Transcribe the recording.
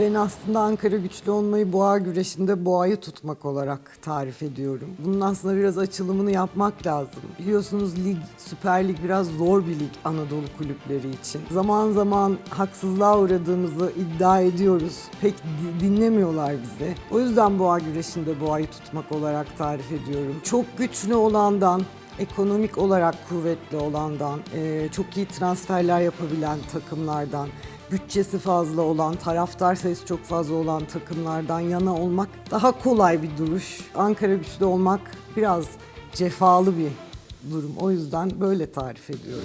Ben aslında Ankara güçlü olmayı boğa güreşinde boğayı tutmak olarak tarif ediyorum. Bunun aslında biraz açılımını yapmak lazım. Biliyorsunuz lig, Süper Lig biraz zor bir lig Anadolu kulüpleri için. Zaman zaman haksızlığa uğradığımızı iddia ediyoruz. Pek di- dinlemiyorlar bizi. O yüzden boğa güreşinde boğayı tutmak olarak tarif ediyorum. Çok güçlü olandan, ekonomik olarak kuvvetli olandan, eee, çok iyi transferler yapabilen takımlardan, bütçesi fazla olan, taraftar sayısı çok fazla olan takımlardan yana olmak daha kolay bir duruş. Ankara güçlü olmak biraz cefalı bir durum. O yüzden böyle tarif ediyorum.